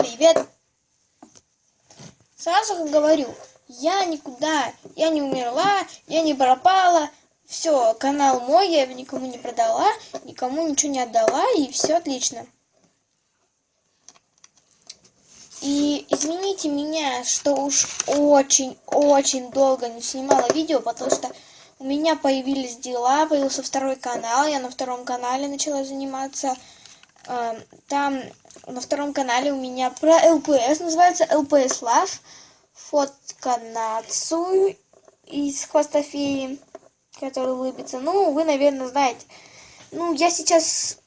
привет! Сразу говорю, я никуда, я не умерла, я не пропала. Все, канал мой, я его никому не продала, никому ничего не отдала, и все отлично. И извините меня, что уж очень-очень долго не снимала видео, потому что у меня появились дела, появился второй канал, я на втором канале начала заниматься. Эм, там на втором канале у меня про ЛПС, называется ЛПС Лав. Фотка Нацу из хвостофеи, который улыбится. Ну, вы, наверное, знаете. Ну, я сейчас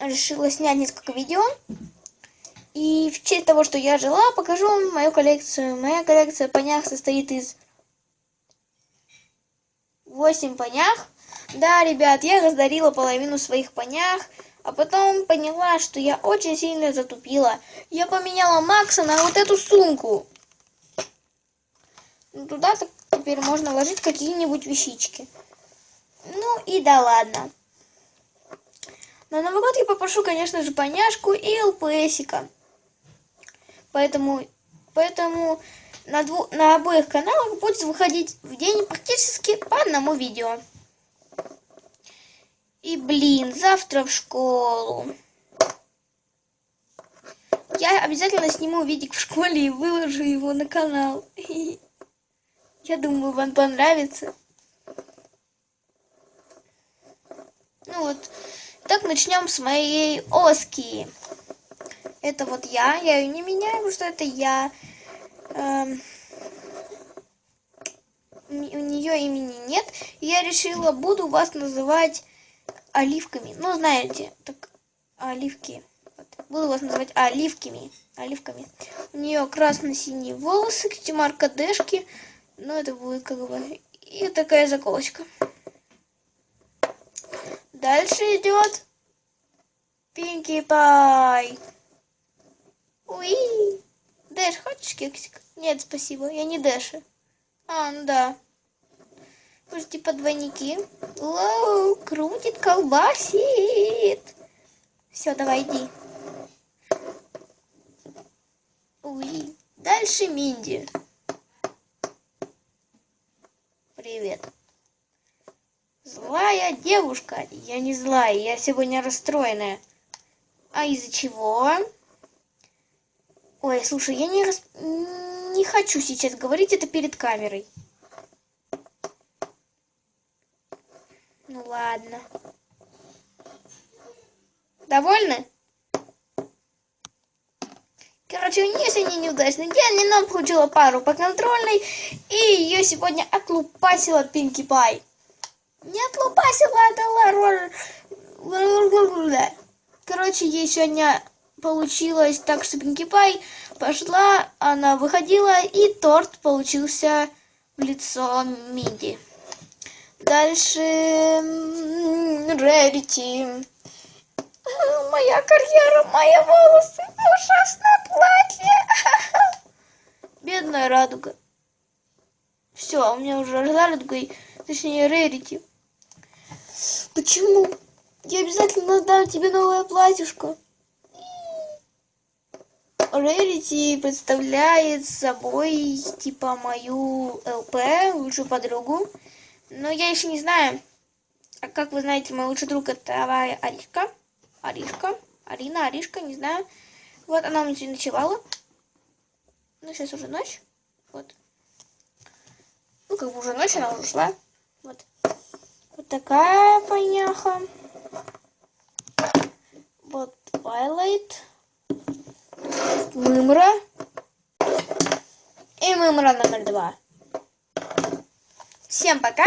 решила снять несколько видео. И в честь того, что я жила, покажу вам мою коллекцию. Моя коллекция понях состоит из 8 понях. Да, ребят, я раздарила половину своих понях, а потом поняла, что я очень сильно затупила. Я поменяла Макса на вот эту сумку. Ну, туда теперь можно ложить какие-нибудь вещички. Ну и да ладно. На Новый год я попрошу, конечно же, поняшку и ЛПСика. Поэтому, поэтому на, дву, на обоих каналах будет выходить в день практически по одному видео. И, блин, завтра в школу. Я обязательно сниму видик в школе и выложу его на канал. Я думаю, вам понравится. Ну вот. Так, начнем с моей Оски. Это вот я, я ее не меняю, потому что это я. Эм, у нее имени нет. Я решила, буду вас называть оливками. Ну, знаете, так, оливки. Вот. Буду вас называть оливками. Оливками. У нее красно-синие волосы, марка Дэшки. Ну, это будет как бы... И такая заколочка. Дальше идет Пинки Пай. Уи! Дэш, хочешь кексик? Нет, спасибо, я не Дэша. А, ну да. Может, типа двойники? Воу, крутит, колбасит. Все, давай, иди. Уи. Дальше Минди. Привет. Злая девушка. Я не злая, я сегодня расстроенная. А из-за чего? Ой, слушай, я не, рас... не хочу сейчас говорить это перед камерой. Ну ладно. Довольны? Короче, у нее сегодня неудачный день, она получила пару по контрольной, и ее сегодня отлупасила Пинки Пай. Не отлупасила, а дала Короче, ей сегодня получилось так, что Пинки Пай пошла, она выходила, и торт получился в лицо Минди. Дальше Рерити. Моя карьера, мои волосы, ужасное платье. Бедная радуга. Все, у меня уже радуга, точнее Рерити. Почему? Я обязательно дам тебе новое платьишко. Рерити представляет собой типа мою ЛП, лучшую подругу. Но я еще не знаю. А как вы знаете, мой лучший друг это Аришка. Аришка. Арина, Аришка, не знаю. Вот она у меня сегодня ночевала. Ну, сейчас уже ночь. Вот. Ну, как бы уже ночь, она уже ушла. Вот. Вот такая поняха. Вот Twilight. Мымра. И Мымра номер два. Всем пока.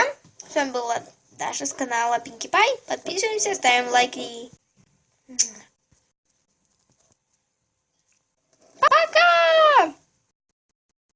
С вами была Даша с канала Pinkie Pie. Подписываемся, ставим лайки.